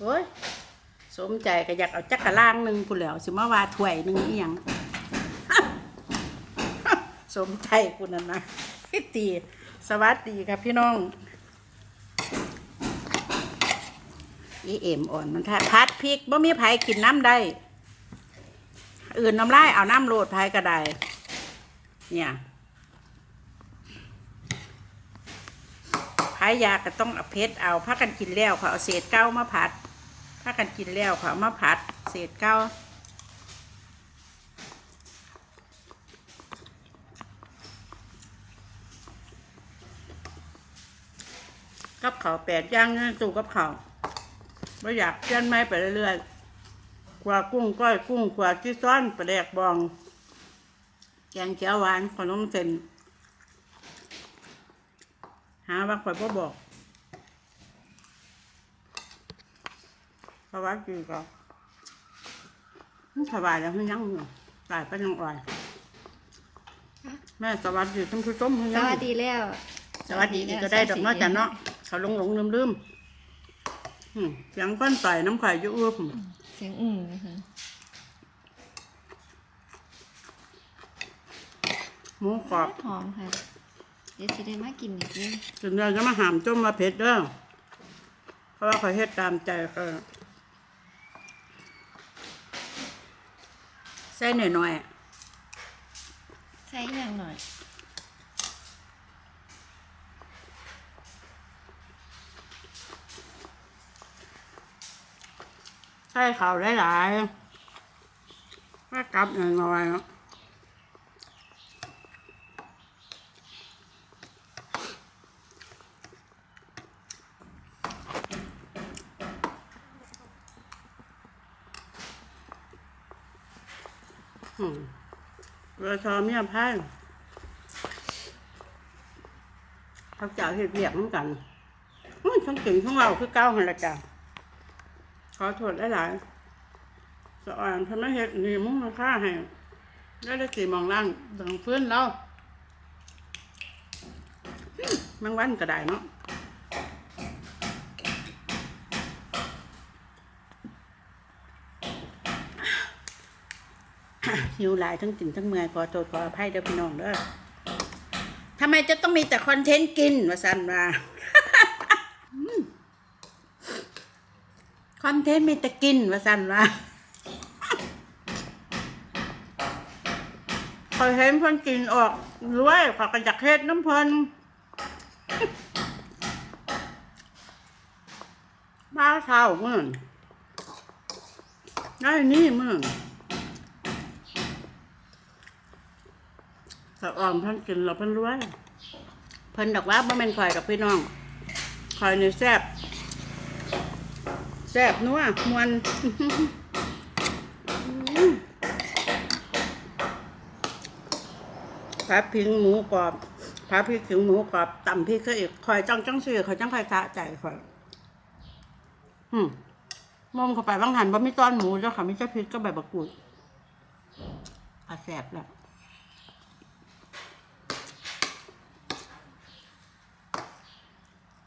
โอ้ยสมใจก็อยากเอาจักกะล่างหนึ่งพูนแหล้วสิมาว่าถ้วยหนึ่งอีหยัง สมใจพูนนั่นนะพี่ตีสวัสดีครับพี่น้อง อีเอ็มอ่อนมันทาพัดพริกบ่มีไผกินน้ำได้ อื่นน้ำลายเอาน้ำโรดไผก็ได้เนี่ยไผอยากก็ต้องเอาเพชรเอาพักกันกินแล้วเขาเอาเศษเก้ามาผัด พักกันกินแล้วเขาเอามาผัดเศษเก้ากับเขาวแปดย่างนี่สู่กับเขาวไม่อยากเปลี่ยนไม่ไปเรื่อยๆกว่ากุ้งก้อยกุ้งกว่าที่ซ้อนปลาแดกบอง แกงเขียวหวานขนมเส้นหาว่าข่อยบ่บอกเพราะ ว่าจีก็มันสบายแล้วมันยังอยู่ตายไปยังอ่อยแม่สวัสดีท่านผู้ชมสยังวัสดีแล้ว สวัสดีอีกก็ได้ดอกเน้อจันเนาะเขาหลงหลงลืมลืมอืมเสียงก้อนต่อยน้ำข่อยอยู่อื้อผมเสียงอืมนะคะหมูกรอบหอมค่ะเดี๋ยวจะได้มากินอีกนึงถึงเราจะมาหามจมมาเผ็ดเด้อเพราะว่าเขาเฮ็ดตามใจเขา ใส่หน่อยใส่อย่างหน่อยๆใส่เขาวหลายๆถ้ากลับหน่อยๆเนาะอืม เรือชอเมียพายเขาเจ้าเห็ดเบียกเหมือนกันอื้อทั้งเก่งทั้งเราคือเก้าหันละจ้ะขอโทษหลายๆสะอ่อนทำไมเห็ดนี่มุ่งราค่าให้ได้ได้สีมองล่างดังเพื่อนเราแมงวันก็ได้เนาะ หิวหลายทั้งกินทั้งเมื่อยขอโทษขออภัยเด้อพี่น้องเด้อทำไมจะต้องมีแต่คอนเทนต์กินวะสันว่าคอนเทนต์มีแต่กินวาสั่นว่าคอยเห็นเพิ่นกินออกรวยขอก็อยากเฮ็ดน้ำเพิ่นบ้าเท่ามึงได้นี่มึง สะอ่อนเพิ่นกินแล้วเพิ่นรวยเพิ่นดอกว่าบ่แม่นข่อยกับพี่น้องข่อยนี่แซ่บแซ่บนัวมวนผัดพริกหมูกรอบผัดพริกถึงหมูกรอบตำพริกก็อีกคอยจ้องจ้องซื้อคอยจ้องคอยสะใจคอยอืมมอมเข้าไปบางหันบ่มีต้อนหมูเจ้าค่ะมีเจ้าพริกก็ใบบักกูดอะแซ่บแล้ว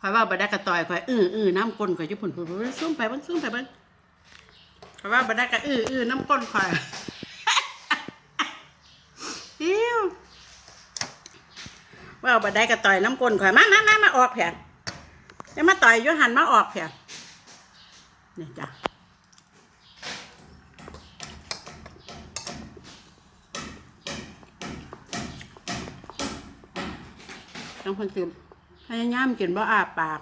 คอยว่าบดได้กระต่อยคอยอื้ออื้อน้ำก้นคอยญี่ปุ่นพุ่นซุ่มไปบ้างซุ่มไปบ้างคอยว่าบดได้กระอื้ออื้อน้ำก้นคอยอิ้วว่าบดได้กระต่อยน้ำก้นคอยมามามามาออกแผลจะมาต่อยยุหันมาออกแผลนี่จ้ะต้องคนกิน พยายามกินบ่อาปาก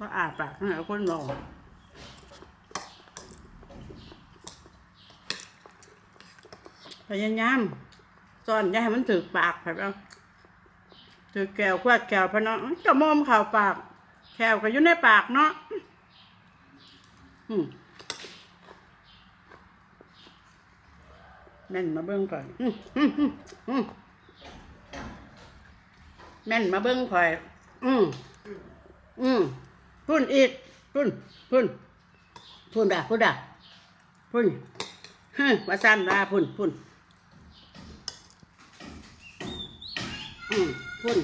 บ่อาปากขนาดคนรอพยายามซ่อนอย่าให้มันถือปากครับเอาถือแก้วขวดแก้วพะเนาะจะมอมข่าวปากแก้วก็อยู่ในปากเนาะอืมแม่นมาเบิ้งก่อนอืมอืมอืมอืมแม่นมาเบิ้งข่อย อืมอืมพุ่นอีกพุ่นพุ่นพุ่นด่าพุ่นด่าพุ่นฮึว่าซ้ำด่าพุ่นพุ่นอืมพุ่น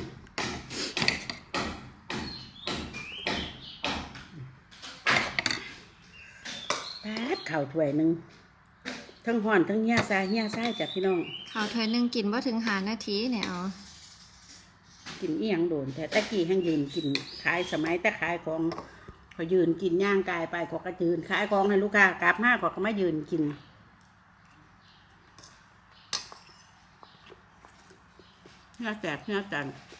ปาดข่าวถ้วยหนึ่งทั้งห่อนทั้งเหี้ยซายเหี้ยซายจากพี่น้องข้าวถ้วยหนึงกินบ่ถึงหานาทีเนี่ยเอา กินเอียงโดน แต่ตะกี้แห้งยืนกินขายสมัยตะขายของเขายืนกินย่างกายไปขอก็ยืนขายของให้ลูกค้ากลับมาขอก็มายืนกินเนื้อแตกเนื้อกันอ